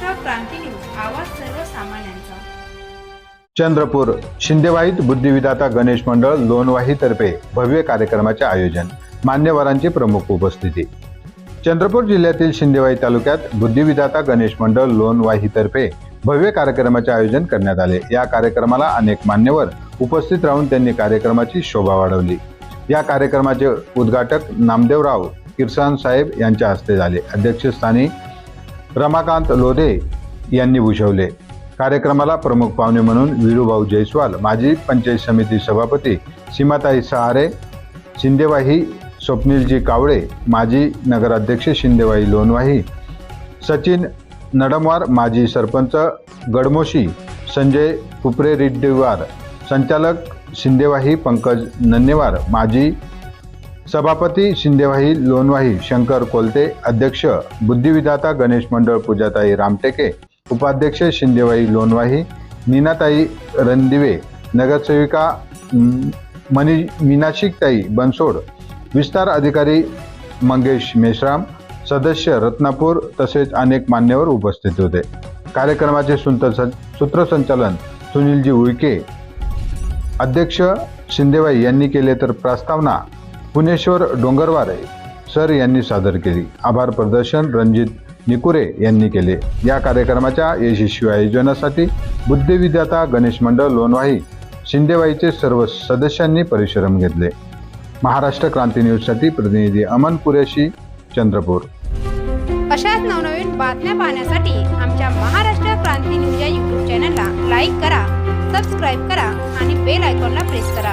क्रांती news आवाज सर्वसामान्यांचा. चंद्रपूर शिंदेवाहीत बुद्धिविधाता गणेश मंडळ लोणवाही तर्फे भव्य कार्यक्रमाचे आयोजन मान्यवरांची प्रमुख उपस्थिती. चंद्रपूर जिल्ह्यातील शिंदेवाही तालुक्यात बुद्धिविधाता गणेश मंडळ लोणवाही तर्फे भव्य कार्यक्रमाचे आयोजन करण्यात आले. या कार्यक्रमाला अनेक मान्यवर उपस्थित राहून त्यांनी कार्यक्रमाची शोभा वाढवली. या कार्यक्रमाचे उद्घाटक नामदेवराव किरसान साहेब यांच्या हस्ते झाले. अध्यक्षस्थानी रमाकांत लोधे यांनी भूषवले. कार्यक्रमाला प्रमुख पाहुणे म्हणून विरुभाऊ जयस्वाल माजी पंचायत समिती सभापती सीमाताई सहारे शिंदेवाही स्वप्नीलजी कावळे माजी नगराध्यक्ष शिंदेवाई लोणवाही सचिन नडमवार माजी सरपंच गडमोशी संजय कुपरे रिड्डीवार संचालक शिंदेवाही पंकज नन्नेवार माजी सभापती शिंदेवाही लोणवाही शंकर कोलते अध्यक्ष बुद्धिविधाता गणेश मंडळ पूजाताई रामटेके उपाध्यक्ष शिंदेवाही लोणवाही नीनाताई रणदिवे नगरसेविका मनी मीनाशिकताई बनसोड विस्तार अधिकारी मंगेश मेश्राम सदस्य रत्नापूर तसेच अनेक मान्यवर उपस्थित होते. कार्यक्रमाचे सूत्रसंचालन सुनीलजी उईके अध्यक्ष शिंदेबाई यांनी केले तर प्रस्तावना पुणेश्वर डोंगरवारे सर यांनी सादर केली. आभार प्रदर्शन रणजित निकुरे यांनी केले. या कार्यक्रमाच्या यशस्वी आयोजनासाठी बुद्धिविद्याता गणेश मंडळ लोणवाही शिंदेवाईचे सर्व सदस्यांनी परिश्रम घेतले. महाराष्ट्र क्रांती न्यूजसाठी प्रतिनिधी अमन कुरेशी चंद्रपूर. अशाच नवनवीन बातम्या पाहण्यासाठी आमच्या महाराष्ट्र क्रांती न्यूज या यूट्यूब चॅनलला लाईक करा सबस्क्राईब करा आणि बेल आयकॉनला प्रेस करा.